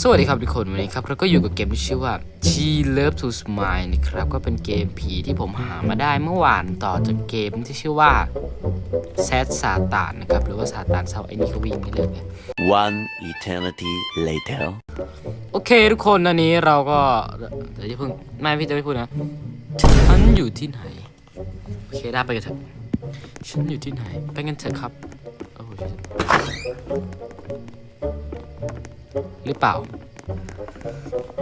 สวัสดีครับทุกคนวันนี้ครับเราก็อยู่กับเกมที่ชื่อว่า She Love to Smile นะครับ ก็เป็นเกมผีที่ผมหามาได้เมื่อวานต่อจากเกมที่ชื่อว่า Sad ซาตานนะครับ หรือว่าซาตานเศร้าไอ้นี่ก็วิ่งไม่เลิกเลย One eternity later. โอเคทุกคนอันนี้เราก็เดี๋ยวจะเพิ่งไม่พี่จะไม่พูดนะฉันอยู่ที่ไหนโอเคได้ไปกันเถอะฉันอยู่ที่ไหนไปกันเถอะครับโอ้โหรือเปล่า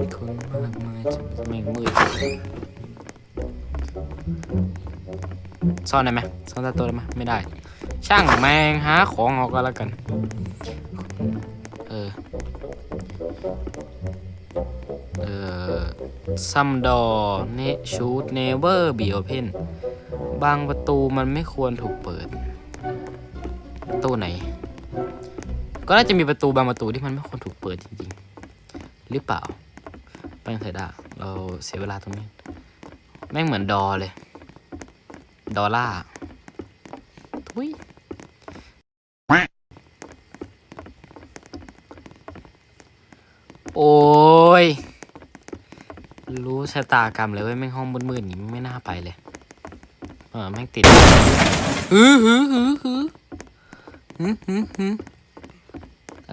มีคนมากมายจะไม่มืดซ่อนได้ไหมซ่อนต้โต๊ะได้ไหมไม่ได้ ช่างแมงหาของเอาก็แล้วกัน เออ เออซัมดอเนชูดเนเวอร์บีโอเพนบางประตูมันไม่ควรถูกเปิด ประตูไหน ก็น่าจะมีประตูบางประตูที่มันไม่ควรถูกเปิดจริงๆ หรือเปล่าไปกันเถอะดาเราเสียเวลาตรงนี้ แม่งเหมือนดอเลย ดอลล่าทุยโอ้ย รู้ชะตากรรมเลยเว้ยแม่งห้องมืดๆอย่างนี้ไม่น่าไปเลย เออแม่งติดฮือฮือฮือฮือฮือฮือฮือ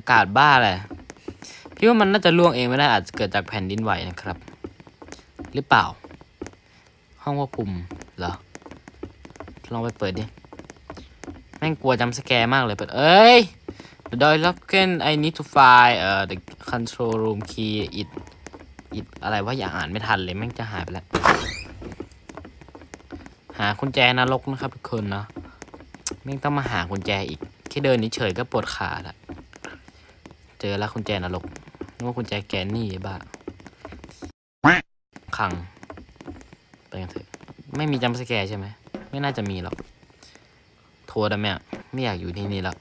ากาศบ้าเลยพี่ว่ามันน่าจะล่วงเองไม่ได้อาจจะเกิดจากแผ่นดินไหวนะครับ หรือเปล่า ห้องควบคุมเหรอ ลองไปเปิดดิแม่งกลัวจำสแกร์มากเลยเปิด เอ้ย The door is locked I need to find เอ่อ the control room key it อิดอะไรว่าอย่าอ่านไม่ทันเลยแม่งจะหายไปแล้ว หากุญแจนรกนะครับทุกคนเนาะแม่งต้องมาหากุญแจอีกแค่เดินเฉยก็ปวดขาละ เจอแล้วกุญแจนรกนึกว่ากุญแจแกนนี่ไอ้บ้าขังไปกันเถอะ ไม่มีจำสแกร์ใช่ไหม ไม่น่าจะมีหรอก โทรได้ไหมอะไม่อยากอยู่ที่นี่แล้ว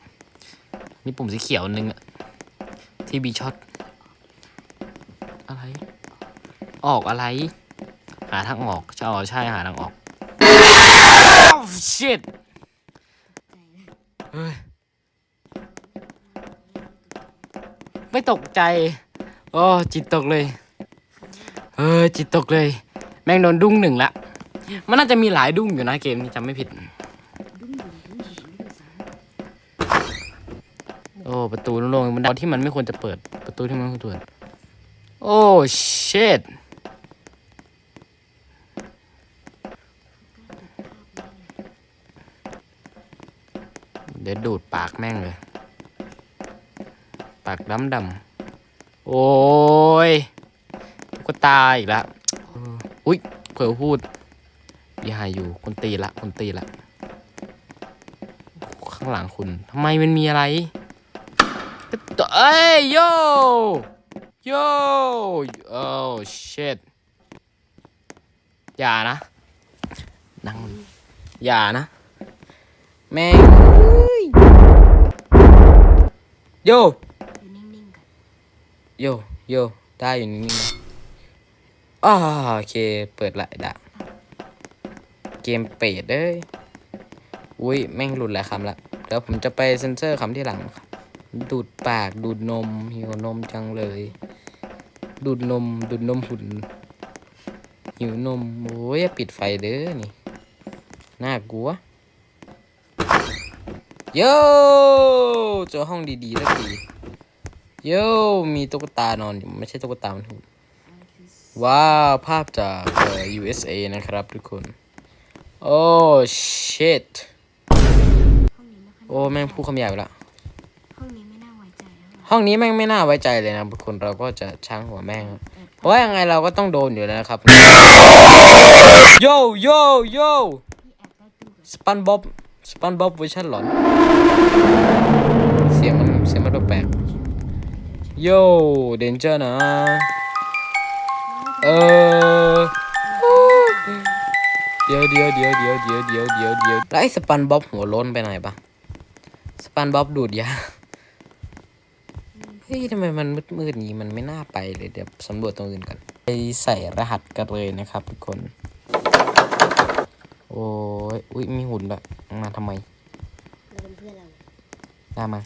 มีปุ่มสีเขียวอันนึงอะที่บีช็อต อะไร ออกอะไร หาทางออกใช่อ๋อใช่หาทางออก oh shit ไม่ตกใจโอ้จิตตกเลยเออจิตตกเลย แม่งโดนดุ้งหนึ่งละ มันน่าจะมีหลายดุ้งอยู่นะเกมนี้จำไม่ผิด โอ้ประตูโล่งๆมันดาวที่มันไม่ควรจะเปิด ประตูที่มันควรเปิด โอ้ shit เดี๋ยวดูดปากแม่งเลย ปากดำดำโอ้ยตุ๊กตาอีกแล้วอุ๊ยเผลอพูดย่าอยู่คนตีละคนตีละข้างหลังคุณทำไมมันมีอะไรเอ้ยโยโย่โอ้ shit อย่านะนั่งอย่านะแม่งโยอยู่นิ่งๆก่อน โยโยได้อยู่นิ่งนะอ่าโอเค เปิดละดะเกมเป็ดเอ้ยอุ้ยแม่งหลุดหลายคำละเดี๋ยวผมจะไปเซ็นเซอร์คำที่หลังครับดูดปากดูดนมหิวนมจังเลย ดูดนมดูดนมหุ่นหิวนมโอ้ยอย่าปิดไฟเด้อนี่น่ากลัวโย่เจอห้องดีๆสักที โย่มีตุ๊กตานอนอยู่ไม่ใช่ตุ๊กตามันหุ่นว้าวภาพจากเอ่อ USA นะครับทุกคน โอ้ shit ห้องนี้ไม่ค่อยโอ้แม่งพูดคำหยาบไปละห้องนี้ไม่น่าไว้ใจแล้วห้องนี้แม่งไม่น่าไว้ใจเลยนะทุกคนเราก็จะช้างหัวแม่ง เพราะว่ายังไงเราก็ต้องโดนอยู่แล้วนะครับ โยโยโยพี่แอบใต้ตู้กับสปันบ๊อบสปันบ๊อบเวอร์ชันหลอน โยเดนเจอร์นะ เออเดี๋ยวเดี๋ยวเดี๋ยวเดี๋ยวเดี๋ยวเดี๋ยวเดี๋ยวเดี๋ยวแล้วไอ้สปันบ๊อบหัวโล้นไปไหนปะสปันบ๊อบดูดยาเฮ้ยทำไมมันมืดๆอย่างนี้มันไม่น่าไปเลยเดี๋ยวสำรวจตรงอื่นกันไปใส่รหัสกันเลยนะครับทุกคน โอ้ยอุ้ยมีหุ่นแบบมาทำไมเราเป็นเพื่อนเราได้มา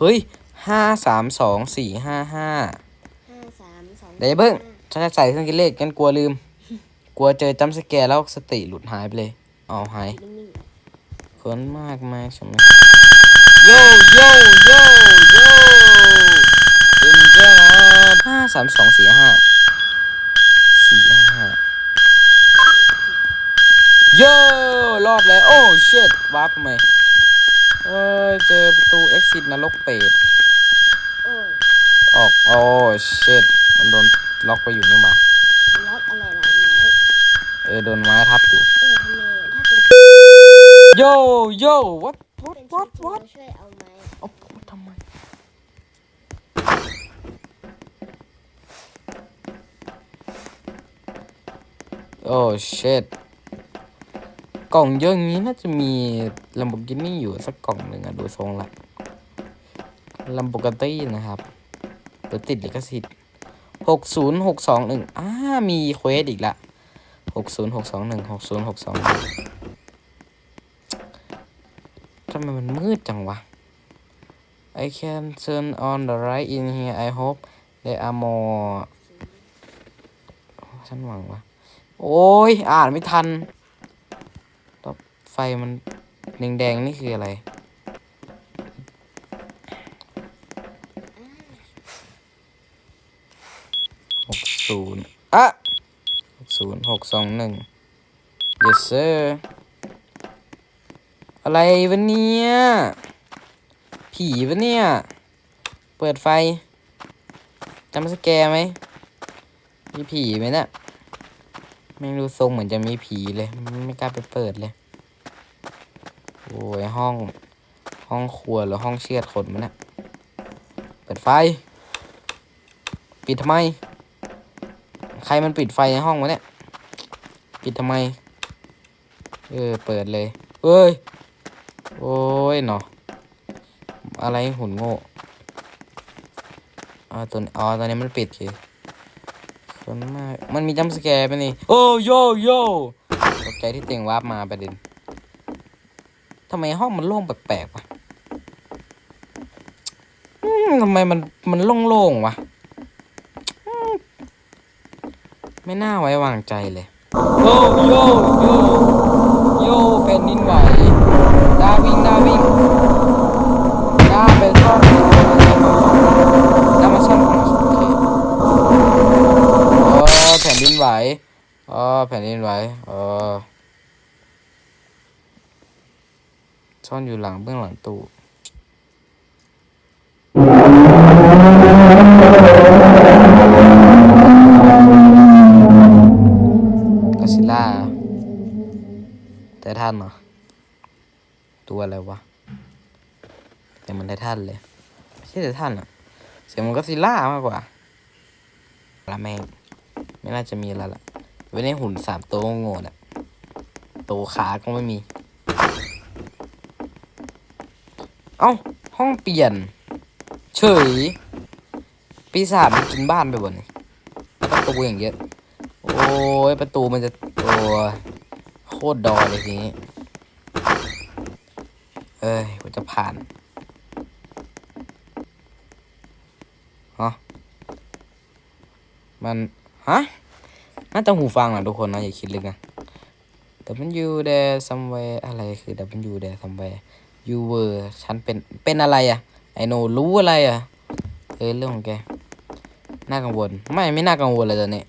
เฮ้ยห้าสามสองสี่ห้าห้าเดี๋ยวเพิ่งฉันจะใส่เครื่องคิดเลขกันกลัวลืม กลัวเจอจัมสแกร์แล้วสติหลุดหายไปเลยเอาหายคนมากมายสมัยโยโยโยโยเป็นเจ้าห้าสามสองสี่ห้าสี่ห้า โยรอดแล้ว โอ้เชิดวาร์ปทำไมเอ้ยเจอประตู exit นรกเปรตๆโอ้ยออก โอ้เชิดมันโดนล็อกไปอยู่นี่หว่าล็อกอะไรหลายไม้เออโดนไม้ทับอยู่เออทำไมถ้าเป็นโยโย่ what เป็ what น what ที่ what เราช่วยเอาไม้เอาพูดทำไมโอ้เชิด กล่องเยอะงี้น่าจะมี Lamborghini อยู่สักกล่องหนึ่งอะดูทรงละ Lamborghini นะครับเดี๋ยวติดลิขสิทธิ์หกศูนย์หกสองหนึ่งอ่ามีเควสอีกละหกศูนย์หกสองหนึ่งหกศูนย์หกสองทำไมมันมืดจังวะ I can turn on the light in here I hope there are more ฉันหวังว่า โอ้ย อ่านไม่ทัน ไฟมันแดงๆนี่คืออะไร หกศูนย์อะหกศูนย์หกสองหนึ่ง yes sir อะไรวะเนี่ย ผีปะเนี่ย เปิดไฟจำสแกร์ไหม มีผีไหมเนี่ยไม่รู้ทรงเหมือนจะมีผีเลย ไม่กล้าไปเปิดเลย โอ้ยห้อง ห้องครัวหรือห้องเชือดขนมันเนี่ยเปิดไฟ ปิดทำไม ใครมันปิดไฟในห้องวะเนี่ย ปิดทำไม เออ เปิดเลยเอ้ย โอ้ยเนาะอะไรหุ่นโง่อ๋อตัวนี้อ๋อตอนนี้มันปิดคือคนมากมันมีจัมสแกร์ไปนี่ โอ้โยโยตกใจที่เตียงวาร์ปมาประเด็น ทำไมห้องมันโล่งแปลกๆวะทำไมมันมันโล่งๆวะ ไม่น่าไว้วางใจเลย โยโยโยโยเป็นนินไหว ซ่อนอยู่หลังเบื้องหลังตู้กอซิล่า แต่ท่านเหรอ ตัวอะไรวะ แต่มันได้ท่านเลย ไม่ใช่แต่ท่านอะ เสียงมันก็ซิล่ามากกว่าละแม่งไม่น่าจะมีแล้วล่ะไว้ในหุ่นสามตัวโง่ๆน่ะตัวขาก็ไม่มี เอ้า ห้องเปลี่ยน เฉย ปีศาจมันกินบ้านไปบ่นี่ประตูอย่างเยอะ โอ้ย ประตูมันจะโอ้ยโคตรดอเลยทีนี้ เอ้ยกูจะผ่านฮะมัน ฮะ น่าจะหูฟังนะทุกคนนะอย่าคิดลึกนะ W there somewhere อะไรคือ W there somewhere you were ฉันเป็น เป็นอะไรอะไอโนรู้อะไรอะเออเรื่องของแก น่ากังวล ไม่ไม่น่ากังวลเลยตอนนี้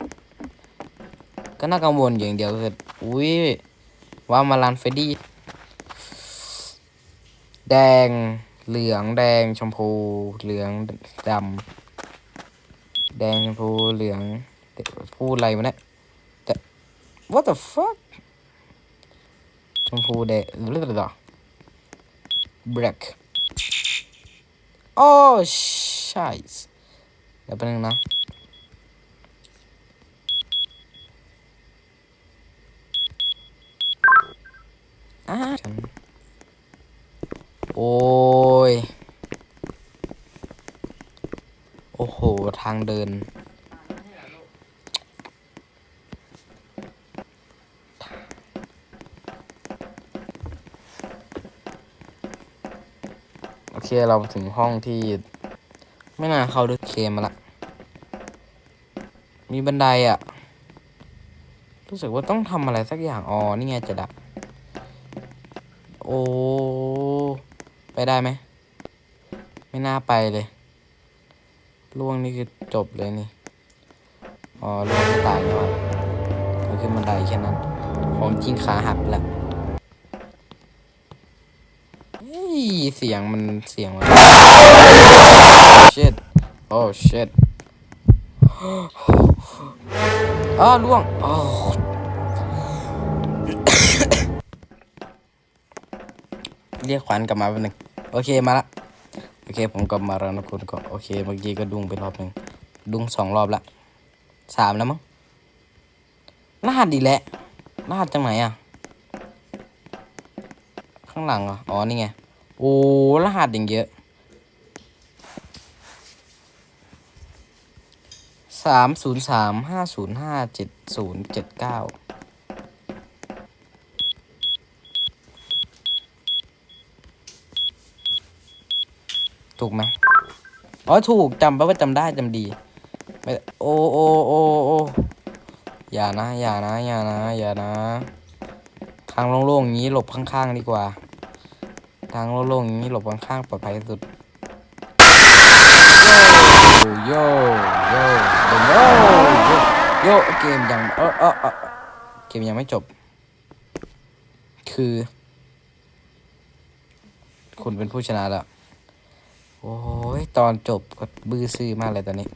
ก็น่ากังวลอย่างเดียวคือ อุ้ยว่ามาลานเฟดดี้ แดง เหลือง แดง ชมพู เหลือง ดำ แดง ชมพู เหลือง พูดอะไรวะเนี่ยแต่ what the fuck ชมพูแดงเรื่องอะไรต่อ black โอ้ใช่เดี๋ยวแป๊บนึงนะอ่าฉันโอ้ย โอ้โห ทางเดิน เคเราถึงห้องที่ ไม่น่าเข้าด้วยเคมาละ มีบันไดอะ่ะ รู้สึกว่าต้องทำอะไรสักอย่างอ๋อนี่ไงจะดับ โอ้ ไปได้ไหม ไม่น่าไปเลยล่วงนี่คือจบเลยนี่ อ๋อล่วงตายแล้วอะก็ขึ้นบันไดแค่นั้น ของจริงขาหักแล้ว เสียงมันเสียงมัน shit โอ้ shit อ้าล่วงอ๋อเรียกขวัญกลับมาแป๊บนึงโอเคมาละโอเคผมกลับมาแล้วนะคุณก็โอเคเมื่อกี้ก็ดุ้งไปรอบหนึ่งดุ้งสองรอบละสามแล้วมั้งรหัสดีแหละรหัสจังไหนอะ ข้างหลังเหรออ๋อนี่ไง โอ้รหัสอย่างเยอะสามศูนย์สามห้าศูนย์ห้าเจ็ดศูนย์เจ็ดเก้าถูกไหมอ๋อถูกจำแปว่าจำได้จำดีโอโอโอโออย่านะ อย่านะ อย่านะ อย่านะ ทางโล่งๆอย่างนี้หลบข้างๆดีกว่า ทางโล่งๆอย่างนี้หลบข้างๆปลอดภัยสุดโยโยโยโยโยเกมยังเออเออเออเกมยังไม่จบ คือ คุณเป็นผู้ชนะแล้ว โอ้ยตอนจบก็บื้อซื่อมากเลยตอนนี้